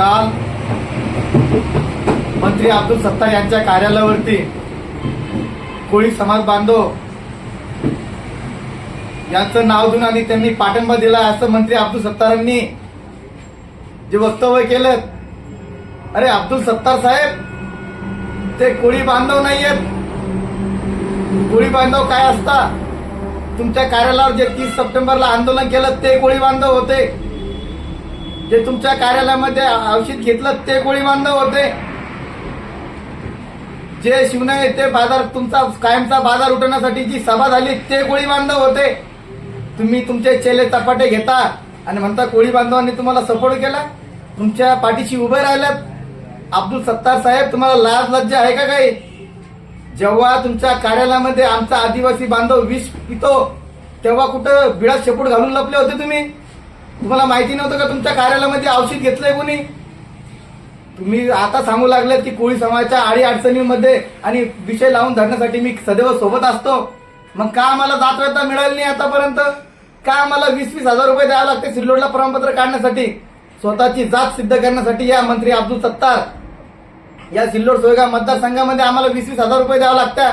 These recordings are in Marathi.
काल मंत्री अब्दुल सत्तार यांच्या कार्यालयावरती कोळी समाज बांधव यांचं नाव देऊन आणि त्यांनी पाठिंबा दिला असं मंत्री अब्दुल सत्तारांनी जे वक्तव्य केलं. अरे अब्दुल सत्तार साहेब ते कोळी बांधव नाहीयेत. कोळी बांधव काय असता? तुमच्या कार्यालयावर जे तीस सप्टेंबरला आंदोलन केलं ते कोळी बांधव होते. जे तुमच्या कार्यालयामध्ये औषध घेतलं ते गोळी बांधव होते. जे शिवने ते बाजार तुमचा कायमचा बाजार उठवण्यासाठी जी सभा झाली ते कोळी बांधव होते. तुम्ही तुमचे चेले चपाटे घेता आणि म्हणता कोळी बांधवांनी तुम्हाला सपोर्ट केला? तुमच्या पाठीशी उभे राहिल्यात. अब्दुल सत्तार साहेब तुम्हाला लाज लज्जा आहे का काही? जेव्हा तुमच्या कार्यालयामध्ये आमचा आदिवासी बांधव विष पितो तेव्हा कुठं बिळात शेपूट घालून लपले होते तुम्ही? तुम्हाला माहिती नव्हतं का तुमच्या कार्यालयामध्ये औषध घेतलंय कोणी? तुम्ही आता सांगू लागले की कोळी समाजाच्या आडी अडचणीमध्ये आणि विषय लावून धरण्यासाठी मी सदैव सोबत असतो. मग का आम्हाला जातवेता मिळाली नाही आतापर्यंत? का आम्हाला वीस वीस हजार रुपये द्यावे लागते सिल्लोडला प्रमाणपत्र काढण्यासाठी? स्वतःची जात सिद्ध करण्यासाठी या मंत्री अब्दुल सत्तार. या सिल्लोड सोयगाव मतदारसंघामध्ये आम्हाला वीस वीस हजार रुपये द्यावं लागतात.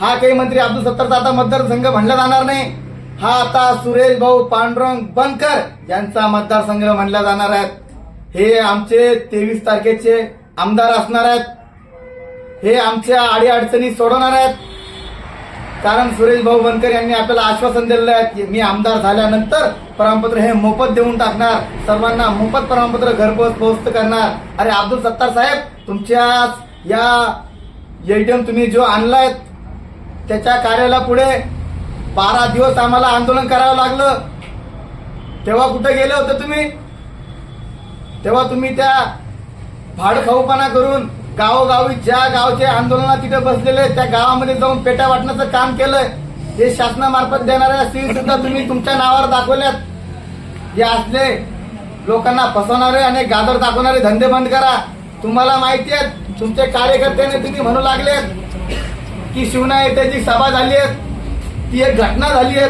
हा काही मंत्री अब्दुल सत्तारचा आता मतदारसंघ म्हणला जाणार नाही. हा आता सुरेश भाऊ पांडुरंग बनकर यांचा मतदारसंघ म्हणला जाणार आहेत. हे आमचे तेवीस तारखेचे आमदार असणार आहेत. हे आमच्या अडीअडचणी सोडवणार आहेत. कारण सुरेश भाऊ बनकर यांनी आपल्याला आश्वासन दिलेलं आहे की मी आमदार झाल्यानंतर प्रमाणपत्र हे मोफत देऊन टाकणार. सर्वांना मोफत प्रमाणपत्र घरपोच पोहोच करणार. अरे अब्दुल सत्तार साहेब तुमच्या या एटीएम तुम्ही जो आणलाय त्याच्या कार्याला पुढे बारा दिवस आम्हाला आंदोलन करावं लागलं. तेव्हा कुठे गेलं होतं तुम्ही? तेव्हा तुम्ही त्या भाडखाऊपणा करून गावोगावी ज्या गावचे आंदोलनात तिथे बसलेले त्या गावामध्ये जाऊन पेट्या वाटण्याचं काम केलंय. हे शासनामार्फत देणाऱ्या स्त्री सुद्धा तुम्ही तुमच्या नावावर दाखवल्यात. हे असले लोकांना फसवणारे आणि गाजर दाखवणारे धंदे बंद करा. तुम्हाला माहिती आहे तुमचे कार्यकर्त्याने तुम्ही म्हणू लागलेत की शिवना येत्याची सभा झाली आहे ती एक घटना झाली आहे.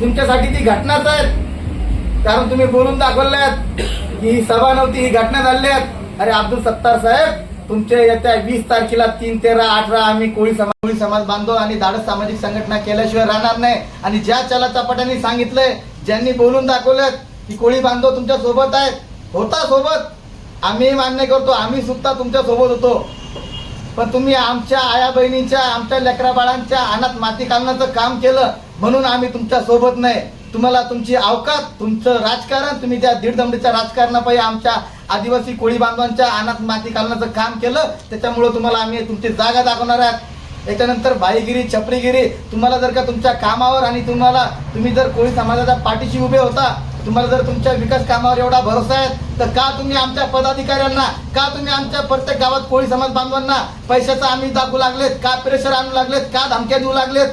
तुमच्यासाठी ती घटनाच आहे कारण तुम्ही बोलून दाखवल्यात की ही सभा नव्हती ही घटना झाली आहेत. अरे अब्दुल सत्तार साहेब तुमच्या येत्या वीस तारखेला तीन तेरा अठरा आम्ही कोळी समाज कोळी समाज बांधव आणि धाडस सामाजिक संघटना केल्याशिवाय राहणार नाही. आणि ज्या चला चपाट्यांनी सांगितलंय ज्यांनी बोलून दाखवलं की कोळी बांधव तुमच्यासोबत आहेत होता सोबत. आम्ही मान्य करतो आम्ही सुद्धा तुमच्यासोबत होतो. पण तुम्ही आमच्या आया बहिणींच्या आमच्या लेकरा बाळांच्या अनाथ माती कालनाचं काम केलं म्हणून आम्ही तुमच्यासोबत नाही. तुम्हाला तुमची अवकात तुमचं राजकारण तुम्ही त्या दीड दमडीच्या राजकारणापायी आमच्या आदिवासी कोळी बांधवांच्या अनाथ माती कालनाचं काम केलं त्याच्यामुळं तुम्हाला आम्ही तुमची जागा दाखवणार आहात. त्याच्यानंतर भाईगिरी छपरीगिरी तुम्हाला जर का तुमच्या कामावर आणि तुम्हाला तुम्ही जर कोळी समाजाच्या पाठीशी उभे होता तुम्हाला जर तुमच्या विकास कामावर एवढा भरोसा आहे तर का तुम्ही आमच्या पदाधिकाऱ्यांना का तुम्ही आमच्या प्रत्येक गावात कोळी समाज बांधवांना पैशाचा आम्ही दाखवू लागलेत का प्रेशर आणू लागलेत का धमक्या देऊ लागलेत?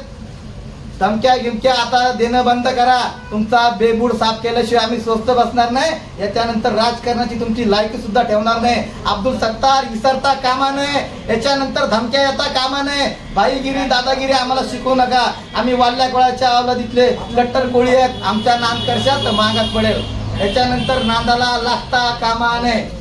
धमक्या गिमक्या आता देणं बंद करा. तुमचा बेबूड साफ केल्याशिवाय आम्ही स्वस्त बसणार नाही. याच्यानंतर राजकारणाची तुमची लायकी सुद्धा ठेवणार नाही. अब्दुल सत्तार विसरता कामा नये. याच्यानंतर धमक्या येता कामा नये. भाईगिरी दादागिरी आम्हाला शिकवू नका. आम्ही वाल्ल्या कोळाच्या अवलादीतले कट्टर कोळी आहेत. आमच्या नाम करशात मागात महागात पडेल. याच्यानंतर नांदाला लागता कामा नये.